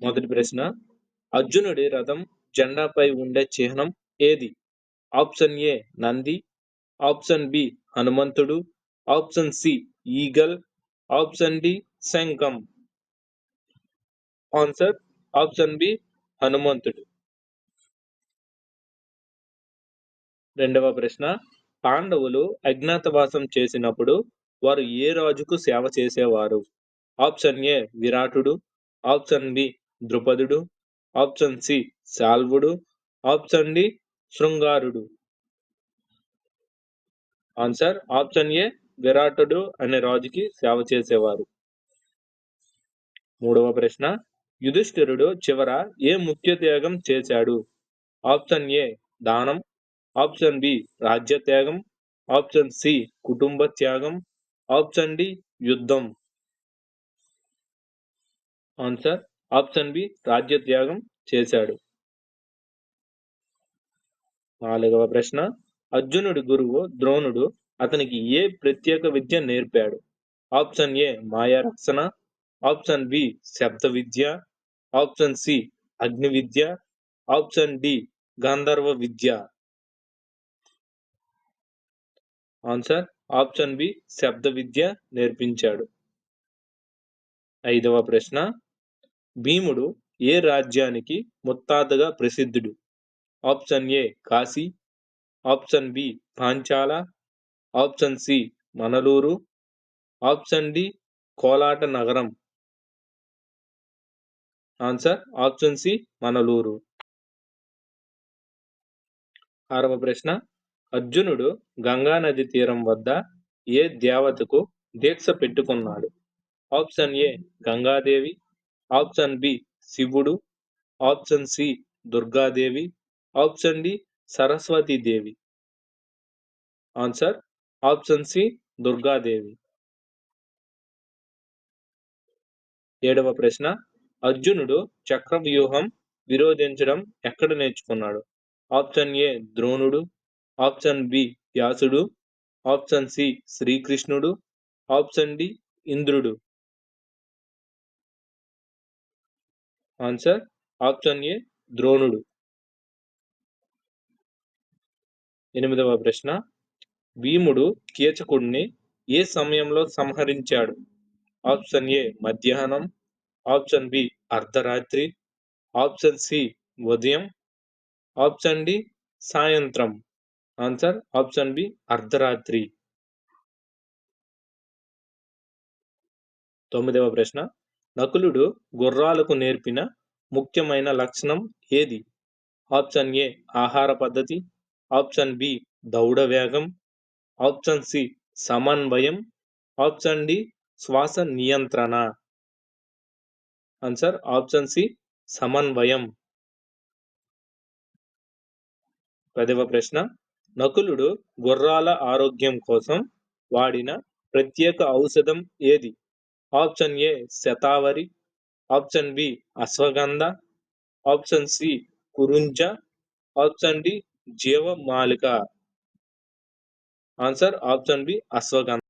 మొదటి ప్రశ్న అర్జునుడి రథం జెండాపై ఉండే చిహ్నం ఏది? Option A Nandi option B హనుమంతుడు option C eagle option D శంఖం. ఆన్సర్ ఆప్షన్ బి హనుమంతుడు. రెండవ ప్రశ్న పాండవులు అజ్ఞాతవాసం చేసినప్పుడు వారు ఏ రాజుకు సేవ చేసేవారు? ఆప్షన్ ఏ విరాటుడు ఆప్షన్ బి ద్రుపదుడు ఆప్షన్ సి శాల్వుడు ఆప్షన్ డి శృంగారుడు. ఆన్సర్ ఆప్షన్ ఏ విరాటుడు అనే రాజుకి సేవ చేసేవారు. మూడవ ప్రశ్న యుధిష్ఠిరుడు చివర ఏ ముఖ్య త్యాగం చేశాడు? ఆప్షన్ ఏ దానం ఆప్షన్ బి రాజ్య త్యాగం ఆప్షన్ సి కుటుంబ త్యాగం ఆప్షన్ డి యుద్ధం. ఆన్సర్ ఆప్షన్ బి రాజ్య త్యాగం చేశాడు. నాలుగవ ప్రశ్న అర్జునుడి గురువు ద్రోణుడు అతనికి ఏ ప్రత్యేక విద్య నేర్పాడు? ఆప్షన్ ఏ మాయా రక్షణ ఆప్షన్ బి శబ్ద విద్య ఆప్షన్ సి అగ్ని విద్య ఆప్షన్ డి గంధర్వ విద్య. ఆన్సర్ ఆప్షన్ బి శబ్ద విద్య నేర్పించాడు. ఐదవ ప్రశ్న భీముడు ఏ రాజ్యానికి ముత్తాతగా ప్రసిద్ధుడు? Option A Kashi option B Panchala option C Manalur option D కోలాట నగరం. Answer option C Manalur. ఆరవ ప్రశ్న. అర్జునుడు గంగా నది తీరం వద్ద ఏ దేవతకు దీక్ష పెట్టుకున్నాడు? Option A Gangadevi option B శివుడు option C Durgadevi option D Saraswatidevi. Answer option C Durgadevi. ఏడవ ప్రశ్న. అర్జునుడు చక్రవ్యూహం విరోధించడం ఎక్కడ నేర్చుకున్నాడు? ఆప్షన్ ఏ ద్రోణుడు ఆప్షన్ బి వ్యాసుడు ఆప్షన్ సి శ్రీకృష్ణుడు ఆప్షన్ డి ఇంద్రుడు. ఆన్సర్ ఆప్షన్ ఏ ద్రోణుడు. ఎనిమిదవ ప్రశ్న భీముడు కీచకుడిని ఏ సమయంలో సంహరించాడు? ఆప్షన్ ఏ మధ్యాహ్నం. ఆప్షన్ బి అర్ధరాత్రి. ఆప్షన్ సి ఉదయం. ఆప్షన్ డి సాయంత్రం. ఆన్సర్ ఆప్షన్ బి అర్ధరాత్రి. తొమ్మిదవ ప్రశ్న నకులుడు గుర్రాలకు నేర్పిన ముఖ్యమైన లక్షణం ఏది? ఆప్షన్ ఏ ఆహార పద్ధతి ఆప్షన్ బి దౌడ వేగం ఆప్షన్ సి సమన్వయం ఆప్షన్ డి శ్వాస నియంత్రణ. ఆన్సర్ ఆప్షన్ సి సమన్వయం. పదవ ప్రశ్న. నకులుడు గుర్రాల ఆరోగ్యం కోసం వాడిన ప్రత్యేక ఔషధం ఏది? Option A shatavari option B ashwagandha option C కురుంజ option D జీవమాలిక ఆన్సర్ ఆప్షన్ బి అశ్వగంధ.